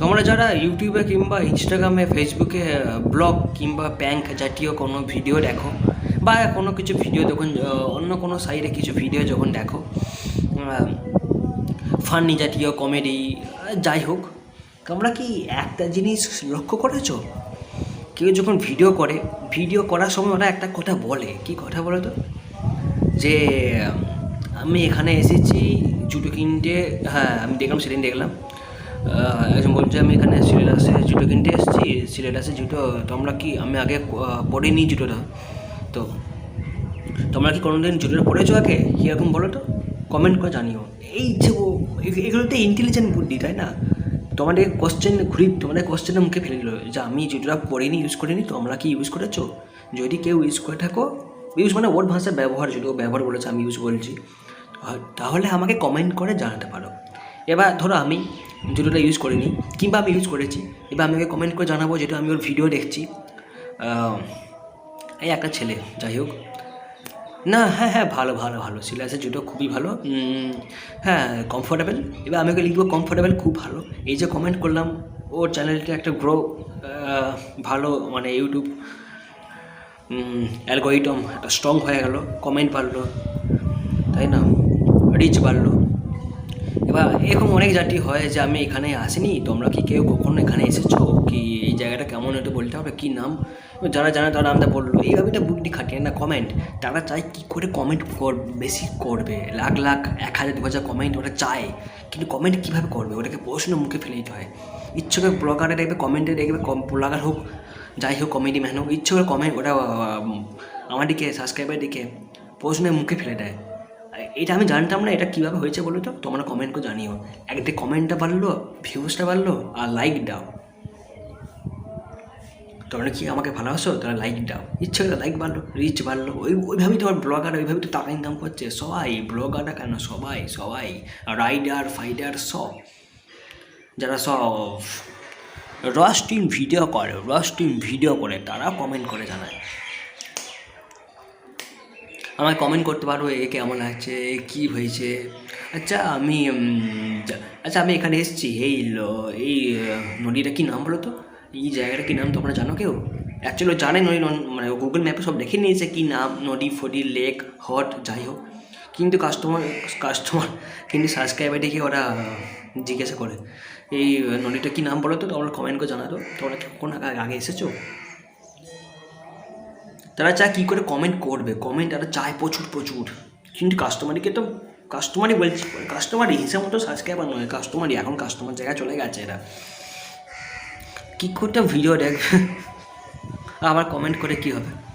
তোমরা যারা ইউটিউবে কিংবা ইনস্টাগ্রামে, ফেসবুকে ব্লগ কিংবা ব্যাংক জাতীয় কোনো ভিডিও দেখো, বা কোনো কিছু ভিডিও যখন অন্য কোনো সাইডে কিছু ভিডিও যখন দেখো ফানি জাতীয় কমেডি যাই হোক, তোমরা কি একটা জিনিস লক্ষ্য করেছ? কেউ যখন ভিডিও করে, ভিডিও করার সময় ওরা একটা কথা বলে। কি কথা বলে তো? যে, আমি এখানে এসেছি জুতো কিনতে হ্যাঁ আমি দেখলাম, সেদিন দেখলাম। একজন বলছে, আমি এখানে সিলেটাসে জুতো কিনতে এসেছি। সিলেটাসে জুতো তোমরা কি, আমি আগে পরিনি জুতোটা। তো তোমরা কি কোনোদিন জুতোটা পরেছো আগে? কীরকম বলো তো? কমেন্ট করে জানিও। এই যে ও, এ- এগুলোতে ইন্টেলিজেন্ট বুদ্ধি, তাই না? তোমাদের কোশ্চেন ঘুরি তোমাদের কোশ্চেনের মুখে ফেলে দিল যে, আমি জুতোটা পরিনি ইউজ করিনি তোমরা কি ইউজ করেছ? যদি কেউ ইউজ করে থাকো ইউজ মানে ওর ভাষার ব্যবহার, যদি ব্যবহার বলেছে, আমি ইউজ বলছি। তাহলে আমাকে কমেন্ট করে জানাতে পারো। এবার ধরো আমি জুতোটা ইউজ করিনি, কিংবা আমি ইউজ করেছি। এবার আমি ওকে কমেন্ট করে জানাব যেটা আমি ওর ভিডিও দেখছি। এই একটা ছেলে, যাই হোক। না হ্যাঁ হ্যাঁ ভালো ভালো ভালো। সিলাসের জুতো খুবই ভালো। হ্যাঁ কমফোর্টেবল এবার আমি লিখব কমফোর্টেবল খুব ভালো। এই যে কমেন্ট করলাম, ওর চ্যানেলটা একটা গ্রো ভালো মানে ইউটিউব অ্যালগোরিটম একটা স্ট্রং হয়ে গেল। কমেন্ট বাড়লো, তাই না? রিচ বাড়লো। এবার এরকম অনেক জাতি হয় যে আমি এখানে আসিনি, তোমরা কি কেউ কখনো এখানে এসেছ? কি এই জায়গাটা কেমন একটু বলতে হবে? কী নাম? যারা জানে তারা নামটা বলল। এইভাবে তো বুদ্ধি খাটিয়ে না কমেন্ট তারা চায় কী করে কমেন্ট কর, বেশি করবে? লাখ লাখ, এক হাজার, দু হাজার কমেন্ট ওরা চায়। কিন্তু কমেন্ট কীভাবে করবে? ওটাকে প্রশ্ন মুখে ফেলে দিতে হয়। ইচ্ছে করে ব্লগারে দেখবে কমেন্টে দেখবে, কম ব্লগার হোক, যাই হোক কমেডি ম্যান হোক, ইচ্ছে করে কমেন্ট ওটা আমার দিকে সাবস্ক্রাইবার দিকে প্রশ্নের মুখে ফেলে দেয়। এটা আমি জানতাম না, এটা কীভাবে হয়েছে বলো তো? তোমরা কমেন্ট করে জানিও। একটা কমেন্টটা বাড়লো ভিউজটা বাড়লো, আর লাইক দাও। তোমরা কি আমাকে ভালোবাসো? তাহলে লাইক দাও। ইচ্ছে করে লাইক বাড়লো রিচ বাড়লো। ওই, ওইভাবেই তোমার ব্লগার ওইভাবেই তো টাকা ইনকাম করছে। সবাই ব্লগাররা কেন? সবাই সবাই। রাইডার ফাইডার সব। যারা সব রস্টিং ভিডিও করে রস্টিং ভিডিও করে তারা কমেন্ট করে জানায়। আমাকে কমেন্ট করতে পারো, এ কেমন আছে, কী হয়েছে? আচ্ছা আমি আচ্ছা আমি এখানে এসেছি, এই এই নদীটা কী নাম বলো তো? এই জায়গাটা কী নাম তোমরা জানো কেউ? অ্যাকচুয়ালি জানে নদী মানে গুগল ম্যাপে সব দেখে নিয়েছে কী নাম, নদী, ফদি লেক হট যাই হোক। কিন্তু কাস্টমার কাস্টমার কিন্তু সাবস্ক্রাইবার দেখে ওরা জিজ্ঞাসা করে, এই, নদীটা কী নাম বলো তো? তোমরা কমেন্ট করে জানাতো। তোমরা কোন আগে এসেছ? তারা চায় কী করে কমেন্ট করবে? কমেন্ট তারা চায় প্রচুর প্রচুর। কিন্তু কাস্টমারকে তো কাস্টমারই বলছি কাস্টমারই হিসাব মতো সাবস্ক্রাইবার নয় কাস্টমারই এখন কাস্টমার জায়গায় চলে গেছে এরা। কী করতে ভিডিও দেখবে? আবার কমেন্ট করে কী হবে?